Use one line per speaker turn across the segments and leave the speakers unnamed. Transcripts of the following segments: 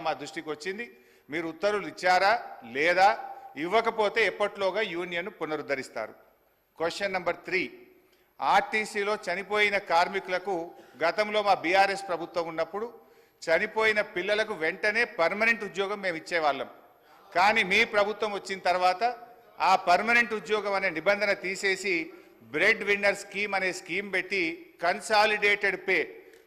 మా దృష్టికి వచ్చింది. మీరు ఉత్తర్వులు ఇచ్చారా? లేదా? ఇవ్వకపోతే ఎప్పట్లోగా యూనియన్ పునరుద్ధరిస్తారు? క్వశ్చన్ నెంబర్ త్రీ ఆర్టీసీలో చనిపోయిన కార్మికులకు గతంలో మా బీఆర్ఎస్ ప్రభుత్వం ఉన్నప్పుడు చనిపోయిన పిల్లలకు వెంటనే పర్మనెంట్ ఉద్యోగం మేము ఇచ్చేవాళ్ళం. కానీ మీ ప్రభుత్వం వచ్చిన తర్వాత ఆ పర్మనెంట్ ఉద్యోగం అనే నిబంధన తీసేసి బ్రెడ్ విన్నర్ స్కీమ్ అనే స్కీమ్ పెట్టి కన్సాలిడేటెడ్ పే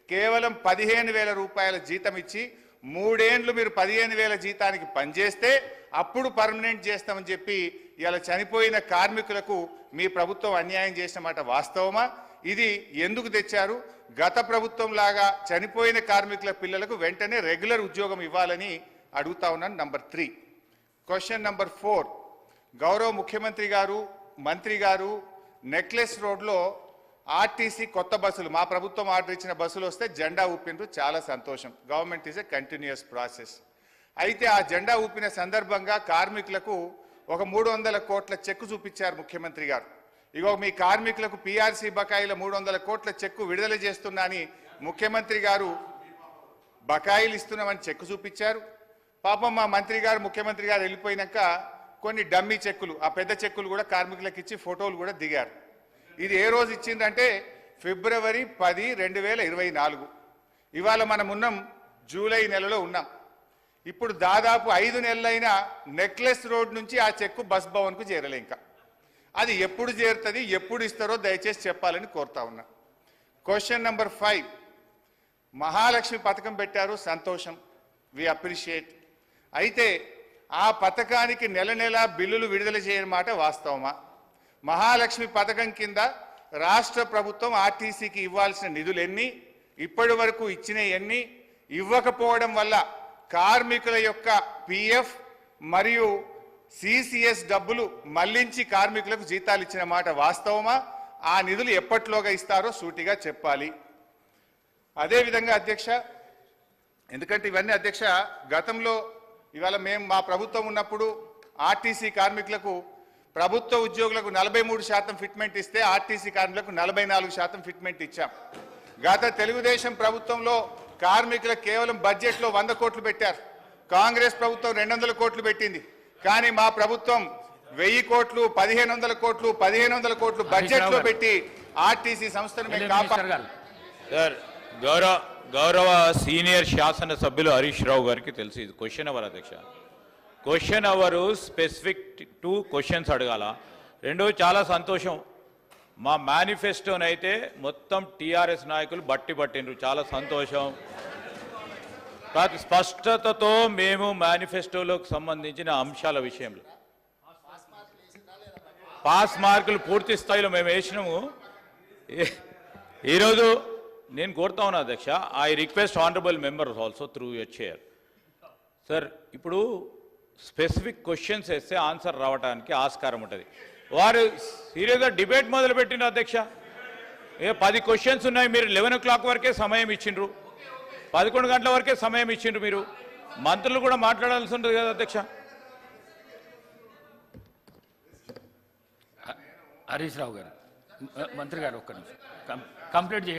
కేవలం పదిహేను వేల రూపాయల జీతం ఇచ్చి మూడేండ్లు మీరు పదిహేను వేల జీతానికి పనిచేస్తే అప్పుడు పర్మనెంట్ చేస్తామని చెప్పి ఇలా చనిపోయిన కార్మికులకు మీ ప్రభుత్వం అన్యాయం చేసిన మాట వాస్తవమా? ఇది ఎందుకు తెచ్చారు? గత ప్రభుత్వం లాగా చనిపోయిన కార్మికుల పిల్లలకు వెంటనే రెగ్యులర్ ఉద్యోగం ఇవ్వాలని అడుగుతా ఉన్నాను. Number three. Question number four. గౌరవ ముఖ్యమంత్రి గారు మంత్రి గారు నెక్లెస్ రోడ్లో ఆర్టీసీ కొత్త బస్సులు మా ప్రభుత్వం ఆర్డర్ ఇచ్చిన బస్సులు వస్తే జెండా ఊపిండ్రు చాలా సంతోషం. Government is a continuous process అయితే ఆ జెండా ఊపిన సందర్భంగా కార్మికులకు ఒక మూడు వందల కోట్ల చెక్కు చూపించారు ముఖ్యమంత్రి గారు. ఇగో మీ కార్మికులకు పీఆర్సీ బకాయిల మూడు వందల కోట్ల చెక్కు విడుదల చేస్తున్నా అని ముఖ్యమంత్రి గారు బకాయిలు ఇస్తున్నామని చెక్కు చూపించారు. పాపం మా మంత్రి గారు ముఖ్యమంత్రి గారు వెళ్ళిపోయినాక కొన్ని డమ్మీ చెక్కులు ఆ పెద్ద చెక్కులు కూడా కార్మికులకు ఇచ్చి ఫోటోలు కూడా దిగారు. ఇది ఏ రోజు ఇచ్చిందంటే ఫిబ్రవరి పది రెండు వేల ఇరవై నాలుగు. ఇవాళ మనం ఉన్నాం జూలై నెలలో ఉన్నాం. ఇప్పుడు దాదాపు ఐదు నెలలైన నెక్లెస్ రోడ్ నుంచి ఆ చెక్కు బస్ భవన్కు చేరలే ఇంకా. అది ఎప్పుడు చేరుతుంది ఎప్పుడు ఇస్తారో దయచేసి చెప్పాలని కోరుతా ఉన్నా. క్వశ్చన్ నెంబర్ ఫైవ్ మహాలక్ష్మి పథకం పెట్టారు సంతోషం. వి అప్రిషియేట్ అయితే ఆ పథకానికి నెల నెల బిల్లులు విడుదల చేయని మాట వాస్తవమా? మహాలక్ష్మి పథకం కింద రాష్ట్ర ప్రభుత్వం ఆర్టీసీకి ఇవ్వాల్సిన నిధులు ఎన్ని ఇప్పటి వరకు ఇచ్చినవన్నీ ఇవ్వకపోవడం వల్ల కార్మికుల యొక్క పిఎఫ్ మరియు సిసిఎస్ డబ్బులు మళ్ళించి కార్మికులకు జీతాలు ఇచ్చిన మాట వాస్తవమా? ఆ నిధులు ఎప్పట్లోగా ఇస్తారో సూటిగా చెప్పాలి. అదేవిధంగా అధ్యక్ష ఎందుకంటే ఇవన్నీ అధ్యక్ష గతంలో ఇవాళ మేము మా ప్రభుత్వం ఉన్నప్పుడు ఆర్టీసీ కార్మికులకు ప్రభుత్వ ఉద్యోగులకు నలభై మూడు శాతం ఫిట్మెంట్ ఇస్తే ఆర్టీసీ కార్మికులకు నలభై నాలుగు శాతం ఫిట్మెంట్ ఇచ్చాం. గత తెలుగుదేశం ప్రభుత్వంలో కార్మికులకు కేవలం బడ్జెట్లో వంద కోట్లు పెట్టారు. కాంగ్రెస్ ప్రభుత్వం రెండు వందల కోట్లు పెట్టింది. కానీ మా ప్రభుత్వం వెయ్యి కోట్లు పదిహేను వందల కోట్లు పదిహేను వందల కోట్లు బడ్జెట్లో పెట్టి ఆర్టీసీ సంస్థను
సార్ గౌరవ గౌరవ సీనియర్ శాసన సభ్యులు హరీష్ రావు గారికి తెలుసు ఇది క్వశ్చన్ అవర్ అధ్యక్ష? Question hour specific two questions అడగాల. రెండో చాలా సంతోషం. మా మేనిఫెస్టోనైతే మొత్తం టీఆర్ఎస్ నాయకులు బట్టి పట్టిండ్రు. చాలా సంతోషం. కాదు స్పష్టతతో మేము మేనిఫెస్టోలోకి సంబంధించిన అంశాల విషయంలో. పాస్ మార్కులు పూర్తి స్థాయిలో మేము వేసినాము. ఈరోజు నేను కోరుతా ఉన్నా అధ్యక్ష I request honourable members also through your chair sir ఇప్పుడు స్పెసిఫిక్ క్వశ్చన్స్ వేస్తే ఆన్సర్ రావడానికి ఆస్కారం ఉంటుంది. వారు సీరియస్గా డిబేట్ మొదలుపెట్టిన అధ్యక్ష. ఏ పది క్వశ్చన్స్ ఉన్నాయి మీరు లెవెన్ ఓ క్లాక్ వరకే సమయం ఇచ్చిండ్రు. పదకొండు గంటల వరకే సమయం ఇచ్చిండ్రు మీరు. మంత్రులు కూడా మాట్లాడాల్సి ఉంటుంది కదా అధ్యక్ష.
హరీష్ రావు గారు మంత్రి గారు ఒక్క నిమిషం. కంప్లీట్ చేయండి.